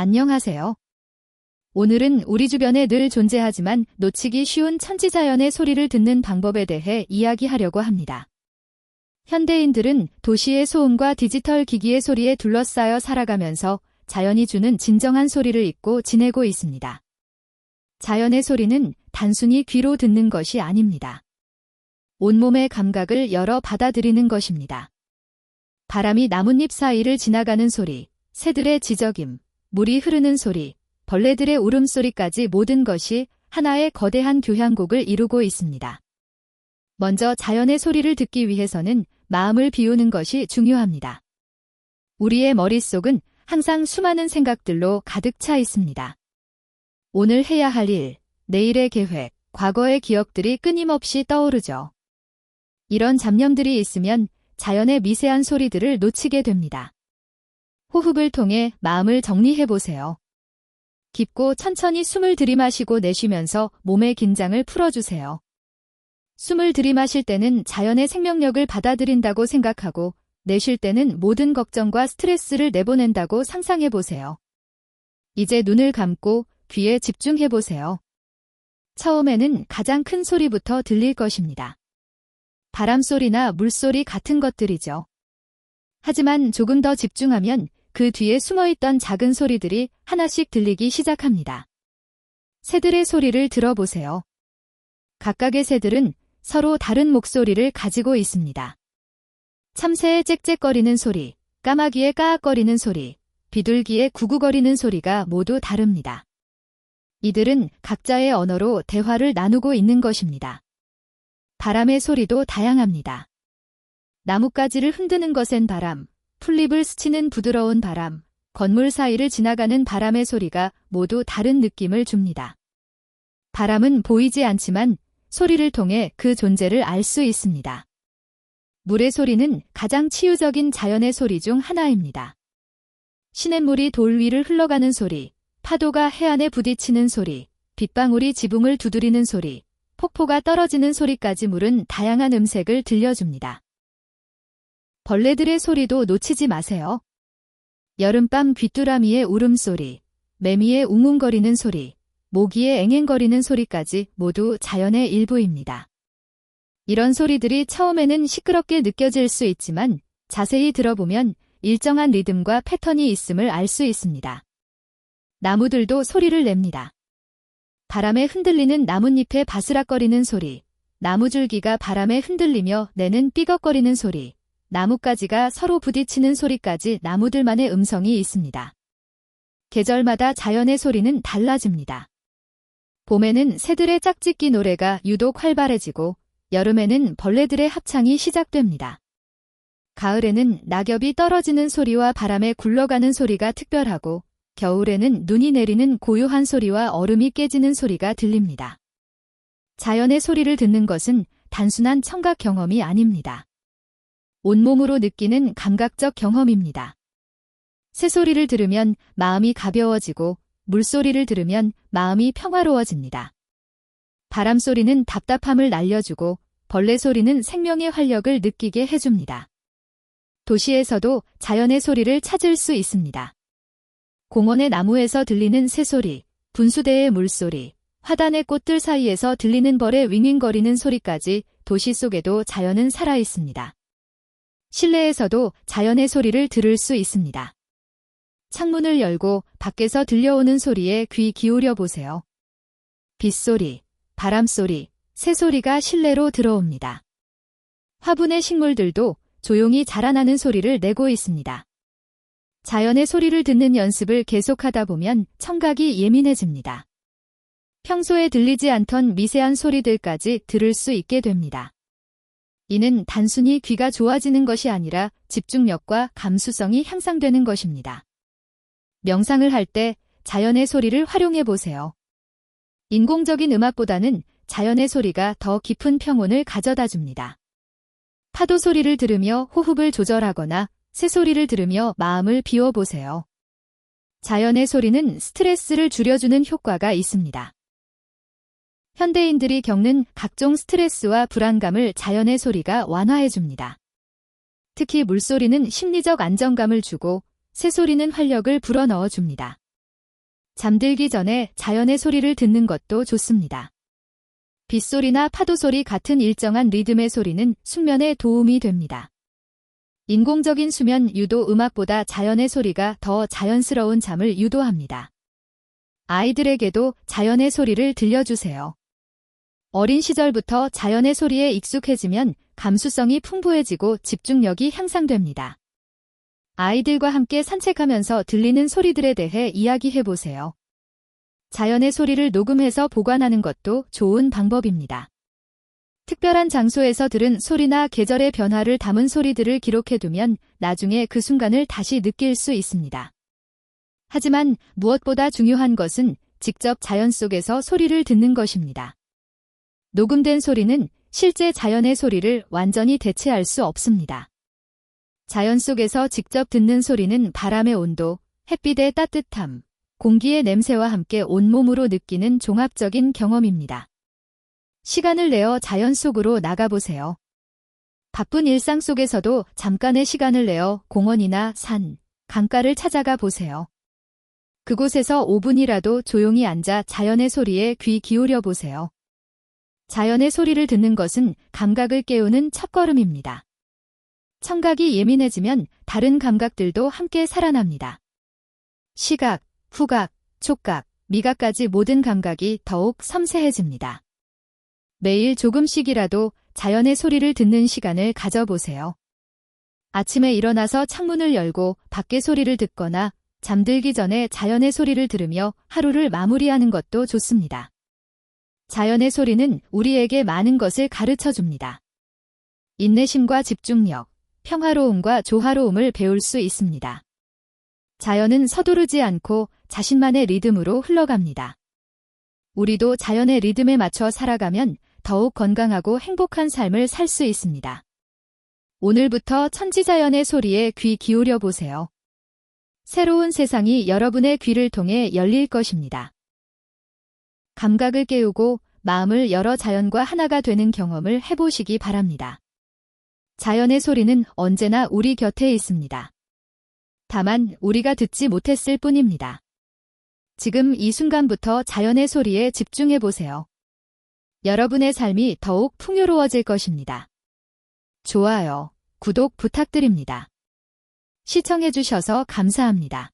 안녕하세요. 오늘은 우리 주변에 늘 존재하지만 놓치기 쉬운 천지자연의 소리를 듣는 방법에 대해 이야기하려고 합니다. 현대인들은 도시의 소음과 디지털 기기의 소리에 둘러싸여 살아가면서 자연이 주는 진정한 소리를 잊고 지내고 있습니다. 자연의 소리는 단순히 귀로 듣는 것이 아닙니다. 온몸의 감각을 열어 받아들이는 것입니다. 바람이 나뭇잎 사이를 지나가는 소리, 새들의 지저김, 물이 흐르는 소리, 벌레들의 울음소리까지 모든 것이 하나의 거대한 교향곡을 이루고 있습니다. 먼저 자연의 소리를 듣기 위해서는 마음을 비우는 것이 중요합니다. 우리의 머릿속은 항상 수많은 생각들로 가득 차 있습니다. 오늘 해야 할 일, 내일의 계획, 과거의 기억들이 끊임없이 떠오르죠. 이런 잡념들이 있으면 자연의 미세한 소리들을 놓치게 됩니다. 호흡을 통해 마음을 정리해 보세요. 깊고 천천히 숨을 들이마시고 내쉬면서 몸의 긴장을 풀어주세요. 숨을 들이마실 때는 자연의 생명력을 받아들인다고 생각하고 내쉴 때는 모든 걱정과 스트레스를 내보낸다고 상상해 보세요. 이제 눈을 감고 귀에 집중해 보세요. 처음에는 가장 큰 소리부터 들릴 것입니다. 바람소리나 물소리 같은 것들이죠. 하지만 조금 더 집중하면 그 뒤에 숨어있던 작은 소리들이 하나씩 들리기 시작합니다. 새들의 소리를 들어보세요. 각각의 새들은 서로 다른 목소리를 가지고 있습니다. 참새의 짹짹거리는 소리, 까마귀의 까악거리는 소리, 비둘기의 구구거리는 소리가 모두 다릅니다. 이들은 각자의 언어로 대화를 나누고 있는 것입니다. 바람의 소리도 다양합니다. 나뭇가지를 흔드는 것엔 바람, 풀잎을 스치는 부드러운 바람, 건물 사이를 지나가는 바람의 소리가 모두 다른 느낌을 줍니다. 바람은 보이지 않지만 소리를 통해 그 존재를 알 수 있습니다. 물의 소리는 가장 치유적인 자연의 소리 중 하나입니다. 시냇물이 돌 위를 흘러가는 소리, 파도가 해안에 부딪히는 소리, 빗방울이 지붕을 두드리는 소리, 폭포가 떨어지는 소리까지 물은 다양한 음색을 들려줍니다. 벌레들의 소리도 놓치지 마세요. 여름밤 귀뚜라미의 울음소리, 매미의 웅웅거리는 소리, 모기의 앵앵거리는 소리까지 모두 자연의 일부입니다. 이런 소리들이 처음에는 시끄럽게 느껴질 수 있지만 자세히 들어보면 일정한 리듬과 패턴이 있음을 알 수 있습니다. 나무들도 소리를 냅니다. 바람에 흔들리는 나뭇잎의 바스락거리는 소리, 나무줄기가 바람에 흔들리며 내는 삐걱거리는 소리, 나뭇가지가 서로 부딪히는 소리까지 나무들만의 음성이 있습니다. 계절마다 자연의 소리는 달라집니다. 봄에는 새들의 짝짓기 노래가 유독 활발해지고 여름에는 벌레들의 합창이 시작됩니다. 가을에는 낙엽이 떨어지는 소리와 바람에 굴러가는 소리가 특별하고 겨울에는 눈이 내리는 고요한 소리와 얼음이 깨지는 소리가 들립니다. 자연의 소리를 듣는 것은 단순한 청각 경험이 아닙니다. 온몸으로 느끼는 감각적 경험입니다. 새소리를 들으면 마음이 가벼워지고 물소리를 들으면 마음이 평화로워집니다. 바람소리는 답답함을 날려주고 벌레 소리는 생명의 활력을 느끼게 해줍니다. 도시에서도 자연의 소리를 찾을 수 있습니다. 공원의 나무에서 들리는 새소리, 분수대의 물소리, 화단의 꽃들 사이에서 들리는 벌의 윙윙거리는 소리까지 도시 속에도 자연은 살아 있습니다. 실내에서도 자연의 소리를 들을 수 있습니다. 창문을 열고 밖에서 들려오는 소리에 귀 기울여 보세요. 빗소리, 바람소리, 새소리가 실내로 들어옵니다. 화분의 식물들도 조용히 자라나는 소리를 내고 있습니다. 자연의 소리를 듣는 연습을 계속하다 보면 청각이 예민해집니다. 평소에 들리지 않던 미세한 소리들까지 들을 수 있게 됩니다. 이는 단순히 귀가 좋아지는 것이 아니라 집중력과 감수성이 향상되는 것입니다. 명상을 할 때 자연의 소리를 활용해 보세요. 인공적인 음악보다는 자연의 소리가 더 깊은 평온을 가져다 줍니다. 파도 소리를 들으며 호흡을 조절하거나 새 소리를 들으며 마음을 비워보세요. 자연의 소리는 스트레스를 줄여주는 효과가 있습니다. 현대인들이 겪는 각종 스트레스와 불안감을 자연의 소리가 완화해줍니다. 특히 물소리는 심리적 안정감을 주고 새소리는 활력을 불어넣어 줍니다. 잠들기 전에 자연의 소리를 듣는 것도 좋습니다. 빗소리나 파도소리 같은 일정한 리듬의 소리는 숙면에 도움이 됩니다. 인공적인 수면 유도 음악보다 자연의 소리가 더 자연스러운 잠을 유도합니다. 아이들에게도 자연의 소리를 들려주세요. 어린 시절부터 자연의 소리에 익숙해지면 감수성이 풍부해지고 집중력이 향상됩니다. 아이들과 함께 산책하면서 들리는 소리들에 대해 이야기해 보세요. 자연의 소리를 녹음해서 보관하는 것도 좋은 방법입니다. 특별한 장소에서 들은 소리나 계절의 변화를 담은 소리들을 기록해두면 나중에 그 순간을 다시 느낄 수 있습니다. 하지만 무엇보다 중요한 것은 직접 자연 속에서 소리를 듣는 것입니다. 녹음된 소리는 실제 자연의 소리를 완전히 대체할 수 없습니다. 자연 속에서 직접 듣는 소리는 바람의 온도, 햇빛의 따뜻함, 공기의 냄새와 함께 온몸으로 느끼는 종합적인 경험입니다. 시간을 내어 자연 속으로 나가보세요. 바쁜 일상 속에서도 잠깐의 시간을 내어 공원이나 산, 강가를 찾아가 보세요. 그곳에서 5분이라도 조용히 앉아 자연의 소리에 귀 기울여 보세요. 자연의 소리를 듣는 것은 감각을 깨우는 첫걸음입니다. 청각이 예민해지면 다른 감각들도 함께 살아납니다. 시각, 후각, 촉각, 미각까지 모든 감각이 더욱 섬세해집니다. 매일 조금씩이라도 자연의 소리를 듣는 시간을 가져보세요. 아침에 일어나서 창문을 열고 밖의 소리를 듣거나 잠들기 전에 자연의 소리를 들으며 하루를 마무리하는 것도 좋습니다. 자연의 소리는 우리에게 많은 것을 가르쳐 줍니다. 인내심과 집중력, 평화로움과 조화로움을 배울 수 있습니다. 자연은 서두르지 않고 자신만의 리듬으로 흘러갑니다. 우리도 자연의 리듬에 맞춰 살아가면 더욱 건강하고 행복한 삶을 살 수 있습니다. 오늘부터 천지자연의 소리에 귀 기울여 보세요. 새로운 세상이 여러분의 귀를 통해 열릴 것입니다. 감각을 깨우고 마음을 열어 자연과 하나가 되는 경험을 해보시기 바랍니다. 자연의 소리는 언제나 우리 곁에 있습니다. 다만 우리가 듣지 못했을 뿐입니다. 지금 이 순간부터 자연의 소리에 집중해 보세요. 여러분의 삶이 더욱 풍요로워질 것입니다. 좋아요, 구독 부탁드립니다. 시청해 주셔서 감사합니다.